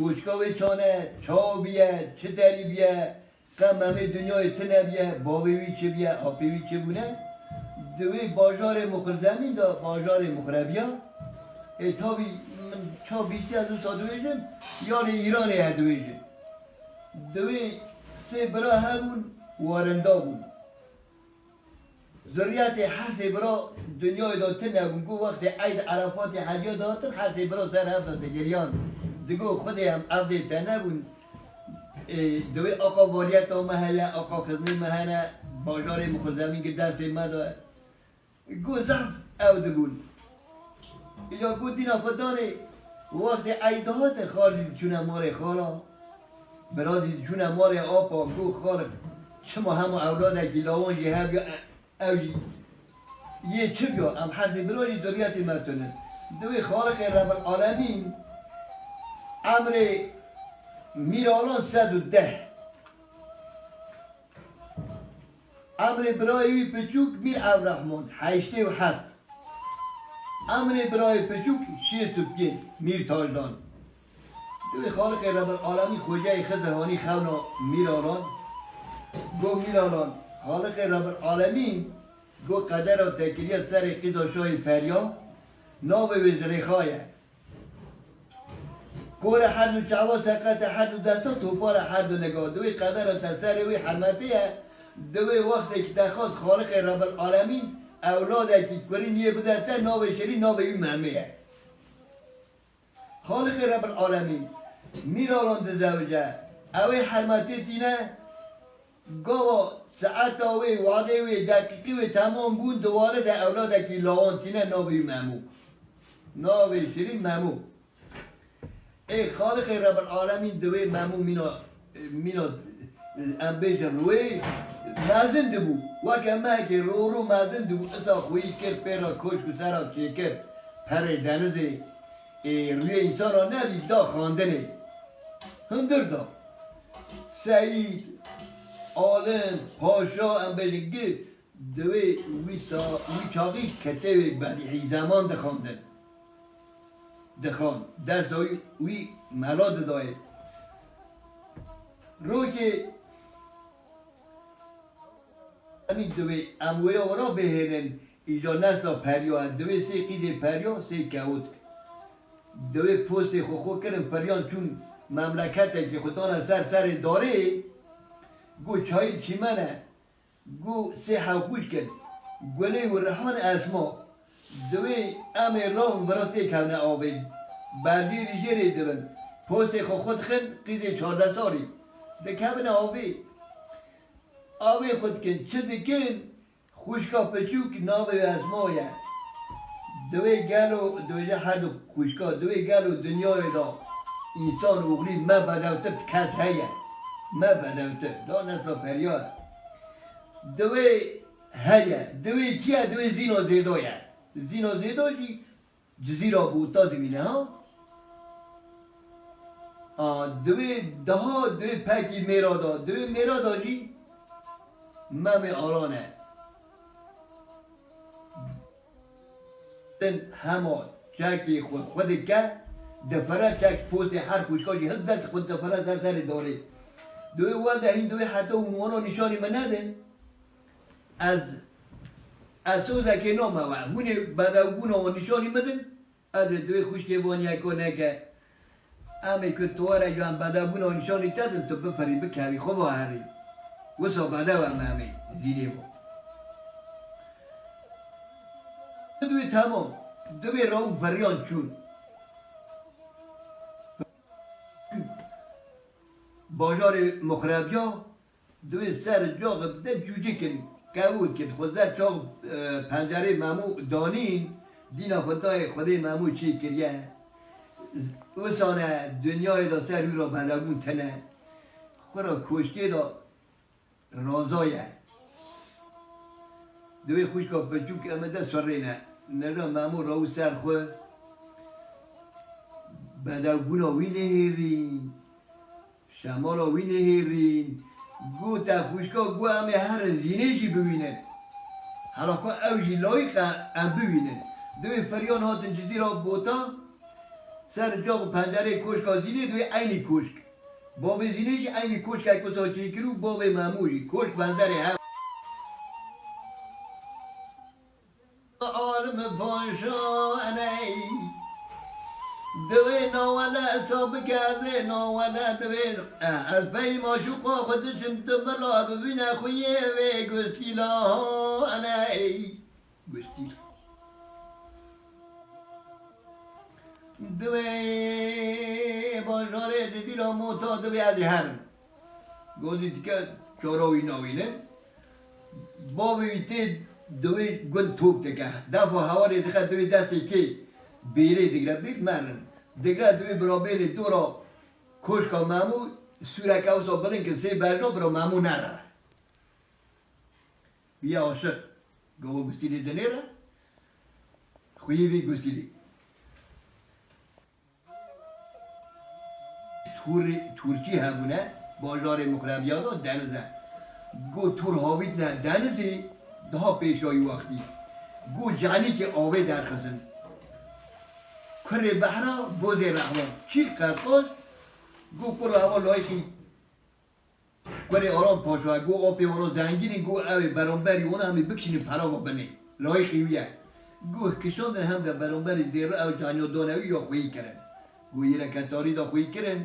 پوچکاوی چانه چاو بیه چه دری بیه غم همه دنیای تنه بیه بابیوی چه بیه آپیوی چه بونه؟ دوی باجار مخر زمین دا باجار مخربیا ای تابی من چا بیشتی از اون سادویجم یار ایران هدویجم دوی سه برا همون وارندا بود ذریت حرف برا دنیای دا تنه بود گو وقت عید عرفات حجا داتن حرف برا سر هفت جریان دیگو خودی هم عبد بود دوی آقا والیت و محله آقا خزمی محله باجار مخزمی که دست مدا گو زف او دبون یا گو دینا فدانه وقت عیدات خالی چون ماره خالا برادی چون ماره آپا گو خال چما هم اولاد گیلاوان جه بیا اوجی یه چه بیا ام حد برای دریات مرتونه دوی خالق رب العالمین امر میرالان صد و ده. امر برای وی پچوک میر الرحمن هشته و هفت. امر برای پچوک شیست و میر تاجدان. دوی خالق رب العالمین خوجه خزرهانی خونا میرالان گو میرالان خالق رب العالمین گو قدر و تکریه سر قیدا شای فریا ناو وزره خایه کور هر دو چوا سقط هر دو دستا توپار هر دو نگاه دوی قدر و تسر وی حرمتیه دوی وقتی که تخواست خالق رب العالمین اولاده که کری نیه بدسته ناو شری ناو وی مهمه خالق رب العالمین میرالان تزوجه اوی حرمتی تینه گاوا ساعت اوی وعده وی دقیقی وی تمام بون دواره ده اولاده که لاوان تینه ناو وی مهمو ناو شری مهمو ای خالق رب العالمین دوی ممو مینا مینا امبیجن روی مازن دبو. وکه ما که رو رو مازن دبو. اتا خویی کر پیرا کش چی کر پر دنزی روی انسان را ندید دا خواندنه. هندر دا. سعید عالم پاشا امبیجن گی دوی وی سا وی چاقی کتوی بدیعی زمان ده خواندن دخان. دست دای وی ملاد دای رو که همین دوی اموی آورا بهرن ایجا نستا پریا. دوی سی قید پریا سی کهوت. دوی پوست خو خو کرن پریان چون مملکت که خودان سر سر داره گو چای چی منه؟ گو سی حوکوش کن. گله و رحان اسما. دوی ام راه براتی کنه آبی. بردی ریجری دبن. پوست خو خود خن قیده چارده سالی ده کمن آبی. آبی خود کن. چه دکن؟ خوشکا پچوک نابه از مایه دوی گلو دوی هر دو خوشکا دوی گلو دنیای دا انسان اوغلی ما بدوتر کس هیه. ما بدوتر دا نسلا پریاد دوی هیه دوی کیه؟ دوی زینا زیدایه زینا زیداشی جزیرا بوتا دوینه ها. دوی ده دوی پکی میرادا. دوی میرادا جی مم آرانه دن همه چکی خود خود که دفره چک پوست هر خوشکا جی هزد خود دفره سر سر داره. دوی ولده این دوی حتی عنوانا نشانی من ندن از اسوس که نامه و هونه بدوگونه و نشانی مدن از دوی خوشکی وانی کنه که امی که تواره جان بدا بونا و نشانی تدن تو بفری بکری خوب هری. وسا بدا و امی زینی بو دوی تمام. دوی راو فریان چون. باجار مخربیا دوی سر جا ده جوجه کن قبول کن. خود چاق پنجره ممو دانین دینا خدای خدای ممو چی کریه؟ وسانه دنیای دا سر رو بلگون تنه. خورا کشتی دا رازایه. دوی خوش که بچو که امده سره نه. نرا مامو راو سر خو. بلگون وی نهیرین شمال وی نهیرین گو تا خوشکا گو همه هر زینه جی حالا که او جی لایق ام ببینه دوی فریان هاتن جزیره بوتا. سر جاق و پنجره کشک زینه دوی عینی کشک. باب زینه که عینی کشک های کسا چی کرو باب معمولی کشک پنجره هم. عالم پاشا انای دوی ناولا اصاب کرده ناولا دوی از پی ماشوقا خودشم تبلا ببینه خویه و گستیلا ها انای گستیلا دوی باشاره دیدی را موتا دوی از هرم گوزی که چاراوی ناوینه بابی بیتی دوی گل توپ دکه دفع هواری دخه دوی دستی که بیره دیگره بیت مرن دیگره دوی برابر دورا کشکا مامو سوره کوسا برن که سی برنا برا مامو نره بیا عاشق گوه گستیلی دنیره خویی بی گستیلی تور ترکی همونه بازار مخربیادا دنزه گو تور هاوید نه دنزی daha پیشایی وقتی گو جانی که آوه در خزن کره بحرا بوزه رحمان. چی قرقاش گو کرو هوا لایکی کره آرام پاشوه. گو آپی ورا زنگینی گو اوه برانبری. اون همی بکشینی پرا بنه. لایکی ویه گو کشاندن هم در برانبری دیره او جانی دانوی یا خویی کرن. گو یه رکتاری دا خویی کرن.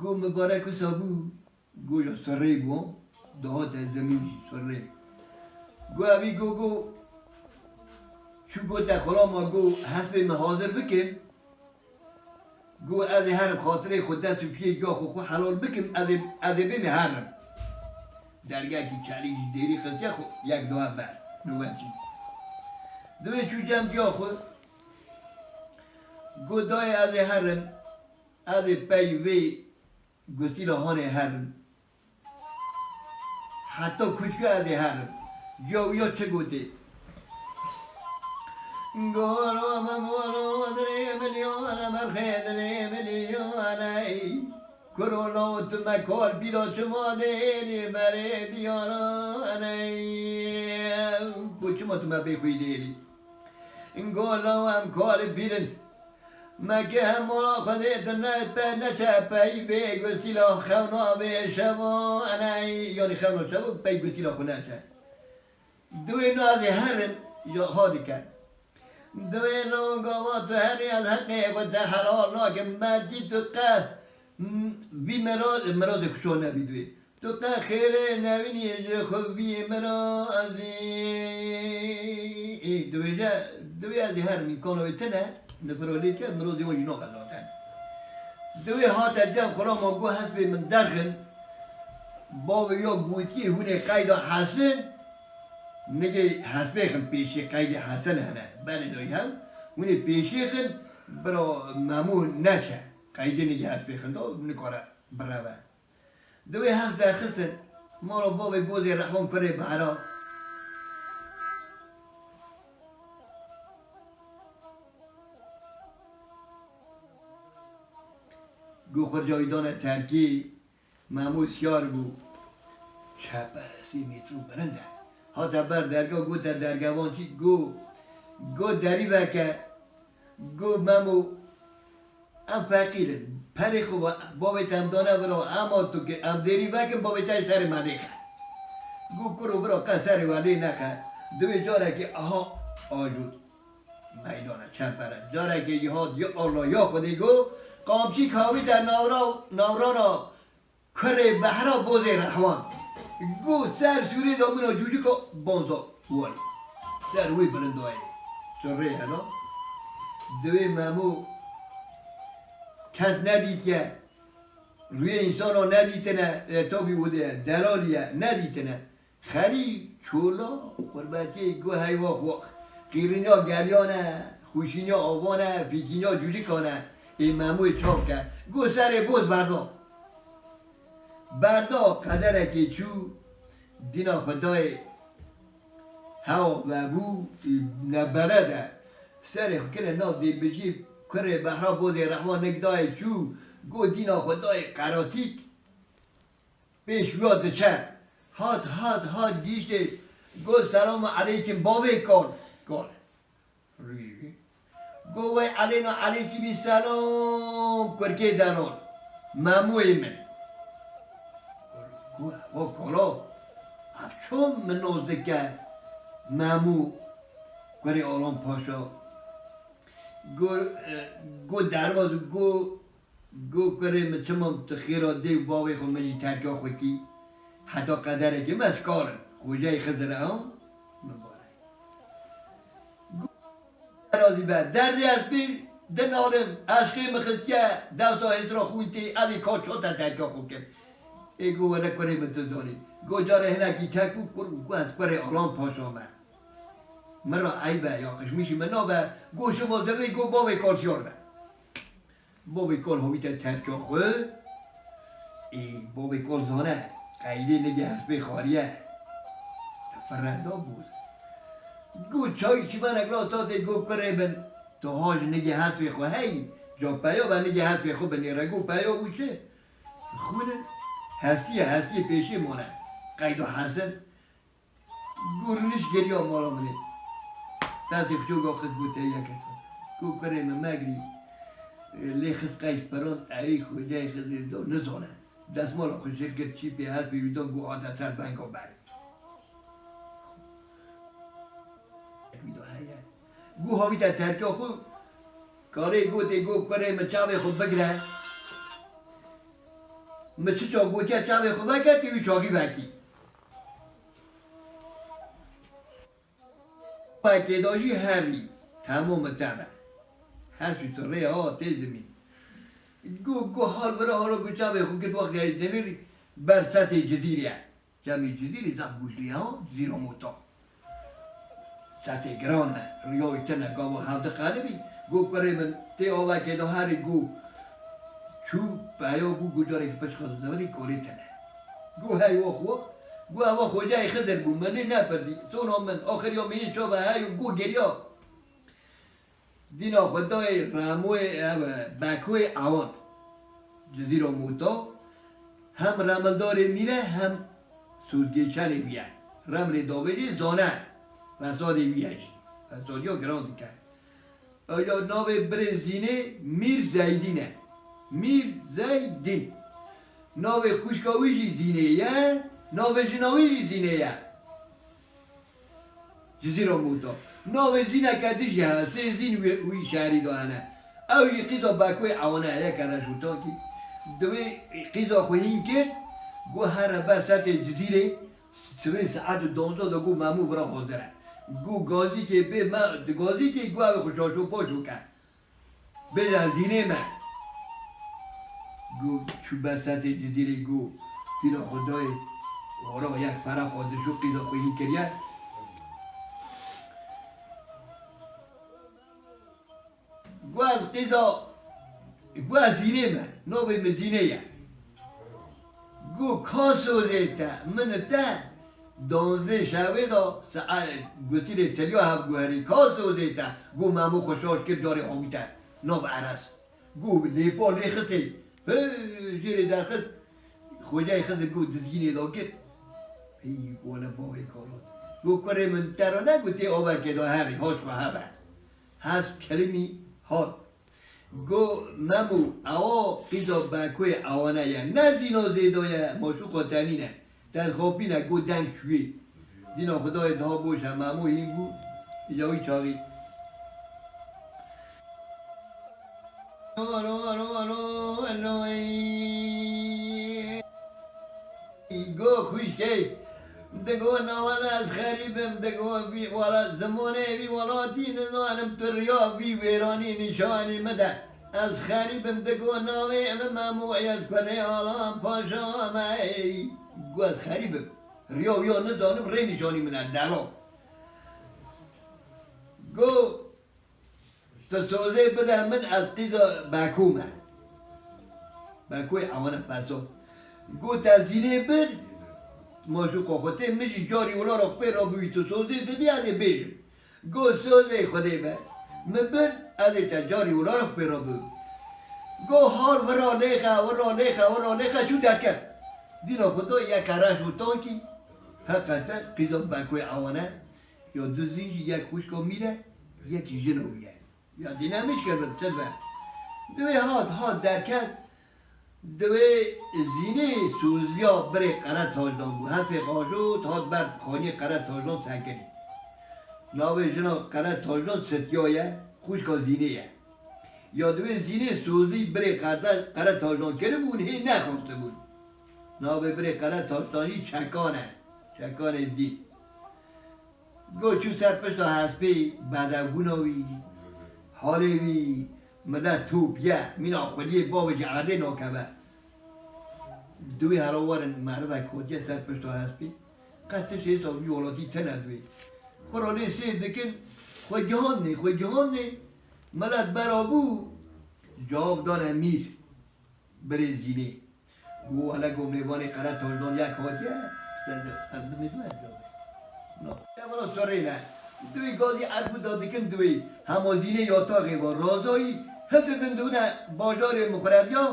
گو مبارک و سابو. گو یا سره بو. دهات زمینی سره. گو اوی گو گو. شو گو تخورا ما گو حسب محاضر بکن گو از هر خاطره خود دست و پیه جا خو حلال بکن از بین هرم درگاه کی چالیش دیری خسته خو یک دو بر نوبتی دوی چو جمع جا خو گو دای از هرم از پی وی گسیل هان هرم حتی کچکو از هرم یا یا چه گوته؟ گورو ممورو دری ملیون مرخید لی ملیون ای کرونا و تو مکار بیرا چما دیری بره دیاران ای کچما تو مبیخوی دیری گورو هم کار بیرن مگه هم مرا خودت نت به نچه پی به گسیلا خونا به شما انای یعنی خونا شما پی گسیلا کنه دوی ناز هرن یا هادی کرد دوين وقوات وهري الهقي وده حلال لكن ما دي تقاه في مراد مراد كتونا بدوي تقاه خيري ناويني خبي مراد دوي جا دوي هذه هرمي كونو تنا نفروليت كان مراد يوجي نوغا لوتان دوي هات الجام قرام وقو حسبي من درخن بابي يوم بوتي هنا قايدة حسن میگه حسبه خن پیشی قید حسن هنه بله دوی هم اون پیشی خن برا مامون نشه قید نگه حسبه خن دو نکاره براوه دوی حق در خسن ما رو باب بوزی رحمان کنه بحرا گو خود جایدان ترکی محمود سیار بو چپرسی میترو برنده ها تبر درگاه گو تا درگاهان چی گو گو دری بکه گو ممو ام فقیرن پری خوب بابی تمدانه برا اما تو که ام دری بکن بابی تای سر منی خد گو کرو برا قصر ولی نخد دوی جاره که آها آجود میدانه چپره جاره که یهاد یا الله یا خودی گو قامچی کاوی در ناورا ناورانا کره بحرا بوزه رحمان گو سر سوری دامنا جوجی که بانزا وای سر وی برندوه سره هلا دوی ممو کس ندید که روی انسان ها ندیتنه تابی بوده دلالیه ندیتنه خری چولا قربتی گو حیوا خو قیرینا گلیانه خوشینا آوانه پیکینا جولی کنه این مموی چاپ کرد گو سر بوز بردا بردا قدره که چو دینا خدای هوا و بو نبرده سر کنه ناف دیل بجی کره بحرا بوده رحمان نگدای چو گو دینا خدای قراتیک پیش بیاد چه هات هات هات گیشته گو سلام علیکم بابه کار روی. گو وی علینا علیکی بی سلام کرکی دانون ماموی من. و کلا چون نوزدکه مامو کری آرام پاشا گو گو درواز گو گو کری من چما تخیرا دی باوی خو منی ترکا خوکی حتی قدره که مسکارن خوجای خزره هم مبارک رازی بعد دردی از بیر دنالم عشقی مخستیه دوستا هزرا خونتی از کار چوتا ترکا خون کرد ای گو ولا کره من تو دانی. گو جاره هنکی تکو کر گو از کره آرام پاس آمد. مرا عیبه یا قشمیشی من نابه گو شما زغی گو باوی کار شیار به. باوی کار همیتا ترکا خو. ای باوی کار زانه. قیده نگه حسب خاریه. فردا بود. گو چای چی من اگلا تاته گو کره بن. تو هاج نگه حسب خو. هی جا پیا و نگه حسب خو. بنیره گو پیا بوشه خونه هستی هستی پیشی مونه. قید و حسن. گورنش گریا مالا منه. دست خشو گو خد بوته یک گو کره مگری. لی خس قیش پران ای خو جای خس دو نزانه. دست مالا خو شرکت چی پی هست بیویدان گو آتا سر بنگا بر. گو هاوی تا ترکا خو. کاری گو تی گو کره من چاوه خود بگره. من چه چا گو چه چاوه خود بگره تیوی چاقی بکی باکی داشی هری تمام تبه هستی تو ره ها تیزمی گو گو حال برا حالا گو چاوه خود که وقت نمیری بر سطح جزیره جمعی جزیره زب گوشلی ها زیرا موتا. سطح گرانه ریاوی تنه گاو هفته قلبی. گو کره من تی آوه که دو هری گو چو بیا گو گو داره که پس خواست زوری کوری تنه. گو هی و خو گو هوا خوجای خزر بو منی نپردی سونا من. آخر یا میی چو به هی گو گریا دینا خدای راموی بکوی اوان جزیرا موتا. هم رملدار میره هم سودگیچن بیه رمل داوری زانه فسادی بیهشی فسادی ها گران دیکن آیا ناو برزینه میر زیدینه. میر زیدین ناو خوشکاویجی زینه یه ناو جناویجی زینه یه. جزیرا موتا ناو زینه کتیش یه سه زین وی شهری دانه. او یه قیزا بکوی عوانه یه کنه شوتا کی دوی قیزا خویین که گو هر بسط جزیره سوی ساعت دونزا دو گو مامو برا خود داره گو گازی که به من گازی که گو او خوشاشو پاشو کرد. به زینه من. گو چو بسط جدیر گو تیرا خدای ورا یک فرا خودشو قیدا خویی کریه گو از قیدا گو از زینه من نو به مزینه یه گو کاسو دیتا من تا دانزه شوه دا سعی گوتیر تلیا هف گوهری. کاسو دیتا گو مامو خوشاش که داره همیتا نو عرس. گو لیپا لیختی جیره در خست خوجای خست گو دزگینی دا گت ای گوانه باوی کارات گو کره من ترانه گو تی آوه که دا هری هاش و هبه هست کلمی هات گو ممو اوا قیزا بکوی اوانه یا نه زینا زیدای ماشو تنینه در خوابی نه گو دنگ شوی دینا خدای دها بوش هم ممو این بود یاوی چاقی آرو آرو آرو دەگەی دەگۆ ناوانە ئەس خەریبم دەگۆبی وڵە زمونەیەوی وڵاتی نزانم پڕیابی وێرانی نیشانی مەدە. ئەس خەریبم دەگۆ ناوێ ئەمە ماموەت پەرێ ئاڵام پاشەوامەی گوەز خەریبم ڕیۆویۆ نزانم ڕێنی جۆنی منە دەڕۆ. گۆ تۆزێ بدە من ئەسقی باکومە. باکوی ئەوەنە پاسۆ. گۆ تازینێ بن ماشو کوخوته میشی جاری اولا را خبر را بوی تو سوزی دیدی از بیشم گو سوزه خودی من من بر از تا جاری اولا را خبر را بوی. گو حال ورا نیخه ورا نیخه ورا نیخه چو درکت. دینا خدا یک کرش و تانکی حقیقتا قیزا بکوی اوانه یا دو زینجی یک خوشکا میره یکی جنو بیه یا دینامیش کردن چه به دوی هات هات درکت. دوی زینه سوزیا بره قره تاجدان بود. هست به خاشو تا بر خانی قره تاجدان سکنی ناوی جنا قره تاجدان ستیایه خوش زینه یه یا دوی زینه سوزی بره قره تاجدان کرده بود هی نخواسته بود. ناوی بره قره تاجدانی چکانه. چکانه دین. گو چو سر پشت هسپی بدوگوناوی حالوی مدت توپیه مینا خلی باب جعله ناکبه. دوی هراوارن مرد کودیه سر پشت هسپی قصد شیست و یولاتی تندوی خورانه سه دکن خواه جهان نه خواه جهان نه ملت برابو جواب دان امیر. بره زینه گو حالا گو میوان قرار تاردان یک حاجه از بمیدو از جامعه نه اولا سره نه. دوی گازی عرب داده کن دوی. همازینه یا تاقی با رازایی. هست دندونه باجار مخربیا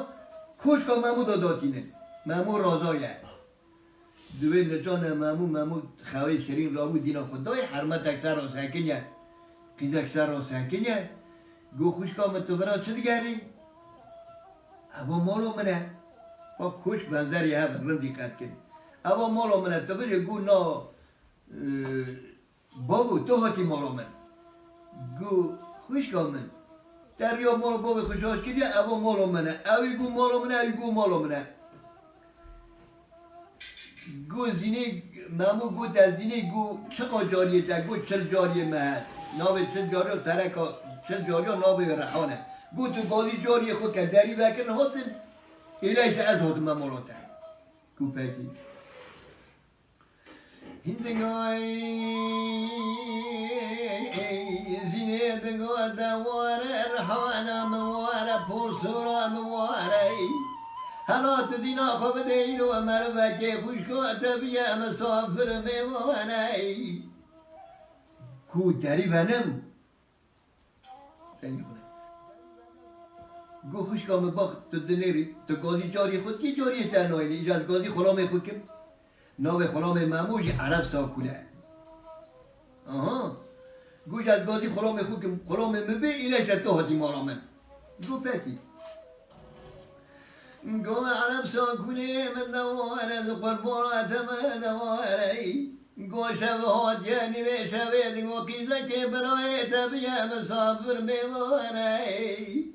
کش کن ممو داداتینه ممو رازایه دوی نجان ممو ممو خواه شرین رابو دینا خود دای حرمت اکثر را سکنیه قیز اکثر را سکنیه گو خوش کام تو چه دیگری؟ اما مالو منه با کش بنظری ها برم دیقت کن. اما مالو منه تو بشه گو نا بابو تو هاتی مالو من گو خوش من دریا مالو بابو خوشاش کردی اما مالو منه. اوی گو مالو منه اوی گو مالو منه. گو زینه مامو گو در زینه گو چه جاریه تا گو چل جاریه مهد. ناوی چل جاریه ترکا چل جاریه ناوی رحانه. گو تو گازی جاریه خود که دری بکن هاتن. ایلیش از هاتم ممالاته گو پیتی هندگای دواره رحانه مواره پرسورا مواره حالات دینا خوب دیر و مرو که خوش کو تبیه مسافر میوانه کو دری بنم. گو خوش کام باق تو دنیری. تو گازی جاری خود کی جاری تنهایی ایجاد گازی خلام خود کم. ناو خلام معموج عرب ساکوله. آها. گوجت گازی خرام خود که خرام مبی اینه که تو هدی مارامن دو پتی قوم عرب ساکونه من دواره دو قربان اتمه دواره ای گوشه و هات یعنی به شوید و قیزه که برای تبیه مسافر بیواره ای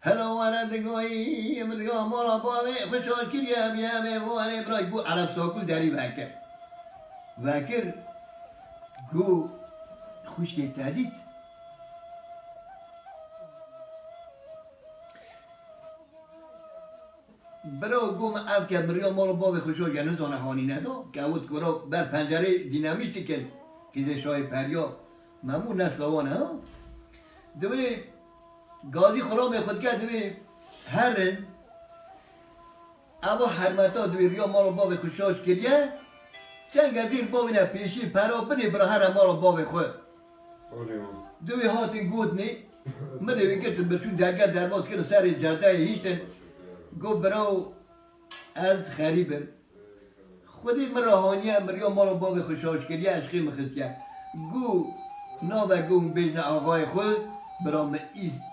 هلو ورد گوی امرگا مرا باوی خوشحال کریه بیه بیواره برای گو عرب ساکول داری وکر. وکر گو خوش تهديد برو گم او که مریا مال باب خوشو گنه زانه هانی ندو. که اوت کرا بر پنجره دینامیتی کن. که شای پریا. ممون نسلوانه ها؟ دوی گازی می خود کرد دوی هر اما حرمتا دوی ریا مال باب خوشاش کریه. چند گزیر باب نه پیشی پرا بنی برا هر مال باب خود. دوی هاتین گود نی من دوی کتن برشون درگاه درباز کرد سر جاده هیچن گو برو از خریبم خودی من راهانیه مریا ما رو باب خوشاش کردی عشقی مخستیه گو نا و گو بیجن آقای خود برا ما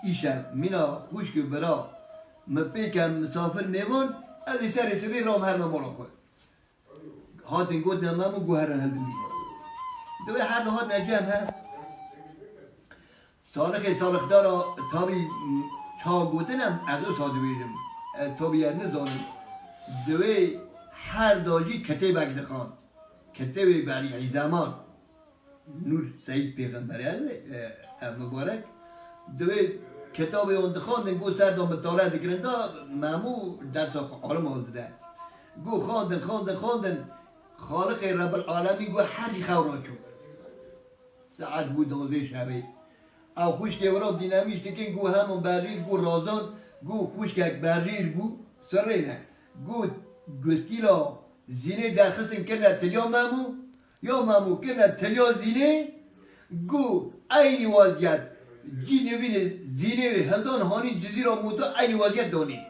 ایشم مینا خوش که برا ما پیکم مسافر میوان از این سر سبی رام هر مالا خود هاتن گود نمامو گو هرن هدوی دوی هر هات نجم هم سالخ سالخ دارا تابی چا گوتنم از او ساده بیرم تو بیاد نزانم دوی هر داجی کتب اگه خان. کتب بری زمان نور سید پیغمبری از مبارک. دوی کتاب اون خواندن گو سر دام مطالعه دکرن دا مامو دست عالم آزده گو خواندن خواندن خواندن. خالق رب العالمی گو هری خورا چون ساعت بود دوزه شبه. او خوش که ورا دینامیش تکن گو همون بریر گو رازان گو خوش که بریر بو. سره نه. گو گستیلا زینه در خسن کنه تلیا مامو. یا مامو کنه تلیا زینه. گو اینی وضعیت جی نوین زینه هزان هانی جزیرا موتا اینی وضعیت دانی.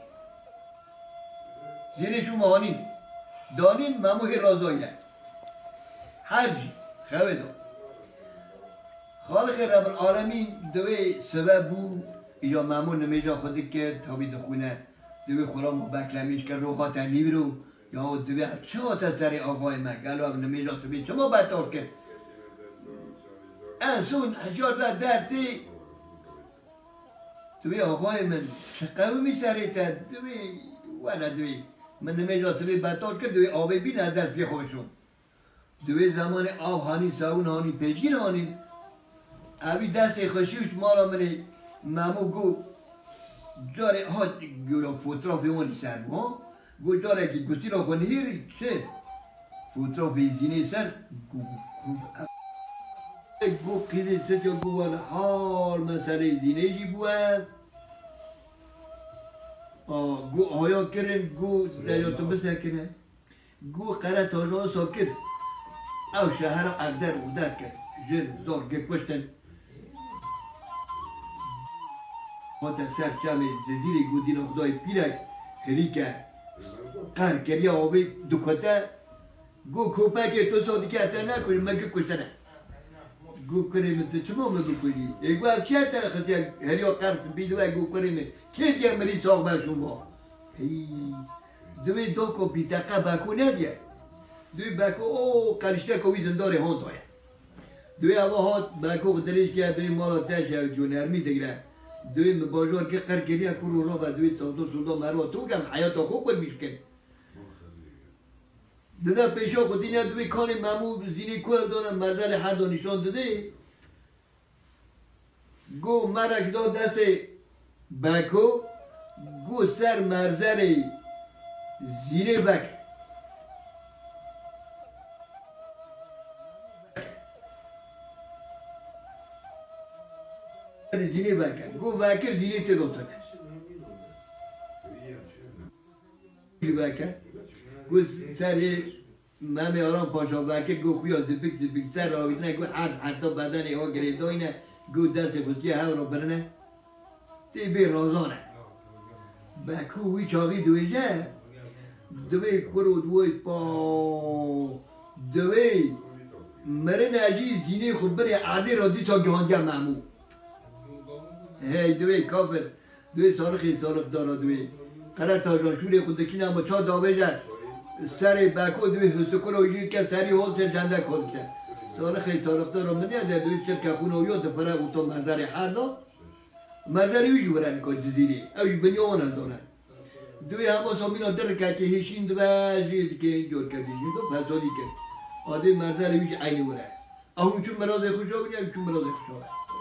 زینه شما هانی. دانین مامو هی رازایه هر جی خواه دان. خالق رب العالمین دوی سبب بو یا مامون نمیجا خودی کرد. تا بی دخونه دوی خورا مبکلمیش کرد. رو خاطر نیبرو یا دوی چه تا سر آقای گلو هم نمیجا سبی شما بطور کرد؟ انسون هجار ده درتی. دوی آقای من چه قومی سری تا دوی ولا دوی من نمیجا سبی بطور کرد. دوی آبی از دست بی خوشون دوی زمان آب هانی ساون هانی پیجین هانی. اوی دست خوشیوش مالا منی مامو گو داره ها گویا فوترا بیمونی سر ما گو داره که گوشی را کنی هیری چه؟ فوترا بیزینی سر گو گو گو قیدی سجا گو حال مسئله دینه جی بوه. گو آیا کرن گو دریاتو بسکنه؟ گو قره تاجا ساکر او شهر اقدر و کرد جن زور گه کشتن خاطر سر شام زدیر گودین خدای پیرک هری که قهر کردی آبی دکته گو کوپک تو سادی که اتا نکنی مگه کشتنه گو کریم تو چما مگه کنی اگو او چه تا خطی هری قرص بیدو گو کریم چه دیگه مری ساق برشون با هی دوی دو کو بیتقه بکو ندیه دوی بکو او قرشته کوی زندار هون دایا دوی اوا هات بکو قدریش که دوی مالا تاج جونرمی دیگره دوی بازار که قر کردی کرو رو و دوی سودا سودا مروا تو کم حیات خوب کن میشکن. دادا پیشا خودی نه دوی کان مامو زینی کل دانم مرزل هر دو نشان داده. گو مرک داد دست بکو گو سر مرزل زینه بک. زینه بکر گو بکر زینه تی دوتن بکر گو سر ممی آرام پاشا بکر گو خویا زبک زبک سر آوید نه گو حد حتی بدن ها گریدای نه گو دست خودی هم رو برنه؟ تی بی رازانه. بکو وی چاقی دوی جه. دوی کرو دوی پا. دوی مرن عجی زینه خود بری عادی رازی تا گهانجا معمول هی دوی کافر دوی سارخی سارخ دارا دوی. قرار تاجان شوری خودکی نما چا داوه جد سر بکو دوی حسکر و یکی که سری چه جنده کن که. سارخی سارخ دارا منی از دوی چه که و یاد فرق و تو مردر حر دا مردر وی جو برن که جزیری اوی بنیان دارن دوی همه سامینا در که که هشین دو جید که اینجور کردی تو فسادی کرد آده مردر ویش عینی برن اهو چون مرازه خوش آبینی چون مرازه خوش آبینی